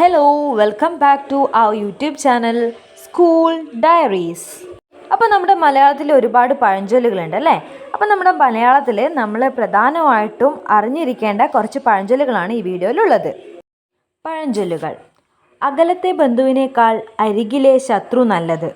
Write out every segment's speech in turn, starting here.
Hello welcome back to our YouTube channel school diaries അപ്പോൾ നമ്മുടെ മലയാളത്തിൽ ഒരുപാട് പഴഞ്ചൊല്ലുകളുണ്ട് അല്ലേ? അപ്പോൾ നമ്മുടെ മലയാളത്തിൽ നമ്മൾ പ്രധാനമായിട്ടും അറിഞ്ഞിരിക്കേണ്ട കുറച്ച് പഴഞ്ചൊല്ലുകളാണ് ഈ വീഡിയോയിലുള്ളത്. പഴഞ്ചൊല്ലുകൾ. അകലത്തെ ബന്ധുവിനേക്കാൾ അരികിലെ ശത്രു നല്ലത്.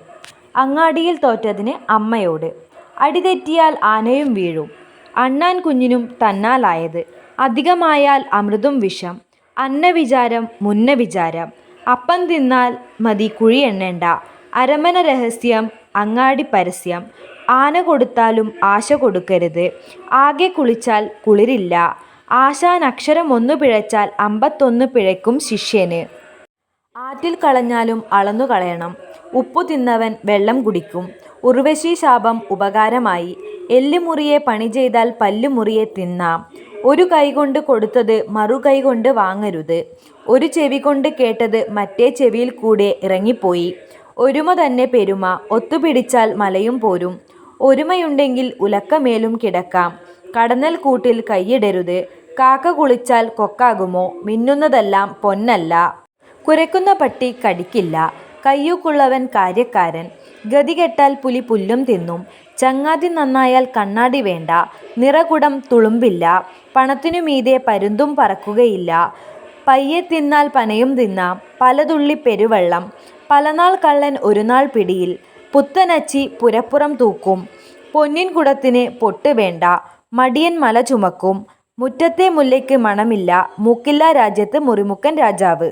അങ്ങാടിയിൽ തോറ്റതിന് അമ്മയോട്. അടിതെറ്റിയാൽ ആനയും വീഴും. അണ്ണാൻ കുഞ്ഞിനും തന്നാലായത്. അധികമായാൽ അമൃതും വിഷം. അന്നവിചാരം മുന്ന വിചാരം. അപ്പം തിന്നാൽ മതി കുഴി എണ്ണേണ്ട. അരമന രഹസ്യം അങ്ങാടി പരസ്യം. ആന കൊടുത്താലും ആശ കൊടുക്കരുത്. ആകെ കുളിച്ചാൽ കുളിരില്ല. ആശാൻ അക്ഷരം ഒന്ന് പിഴച്ചാൽ അമ്പത്തൊന്ന് പിഴയ്ക്കും ശിഷ്യന്. ആറ്റിൽ കളഞ്ഞാലും അളന്നു കളയണം. ഉപ്പു തിന്നവൻ വെള്ളം കുടിക്കും. ഉർവശി ശാപം ഉപകാരമായി. എല്ലുമുറിയെ പണി ചെയ്താൽ പല്ലുമുറിയെ തിന്നാം. ഒരു കൈകൊണ്ട് കൊടുത്തത് മറു കൈകൊണ്ട് വാങ്ങരുത്. ഒരു ചെവി കൊണ്ട് കേട്ടത് മറ്റേ ചെവിയിൽ കൂടെ ഇറങ്ങിപ്പോയി. ഒരുമ തന്നെ പെരുമ ഒത്തുപിടിച്ചാൽ മലയും പോരും. ഒരുമയുണ്ടെങ്കിൽ ഉലക്കമേലും കിടക്കാം. കടന്നൽ കൂട്ടിൽ കൈയിടരുത്. കാക്ക കുളിച്ചാൽ കൊക്കാകുമോ? മിന്നുന്നതെല്ലാം പൊന്നല്ല. കുരക്കുന്ന പട്ടി കടിക്കില്ല. കയ്യൂക്കുള്ളവൻ കാര്യക്കാരൻ. ഗതികെട്ടാൽ പുലി പുല്ലും തിന്നും. ചങ്ങാതി നന്നായാൽ കണ്ണാടി വേണ്ട. നിറകുടം തുളുമ്പില്ല. പണത്തിനു മീതെ പരുന്തും പറക്കുകയില്ല. പയ്യെ തിന്നാൽ പനയും തിന്നാം. പലതുള്ളി പെരുവെള്ളം. പലനാൾ കള്ളൻ ഒരു നാൾ പിടിയിൽ. പുത്തനച്ചി പുരപ്പുറം തൂക്കും. പൊന്നിൻ കുടത്തിന് പൊട്ട് വേണ്ട. മടിയൻ മല ചുമക്കും. മുറ്റത്തെ മുല്ലയ്ക്ക് മണമില്ല. മൂക്കില്ല രാജ്യത്ത് മുറിമുക്കൻ രാജാവ്.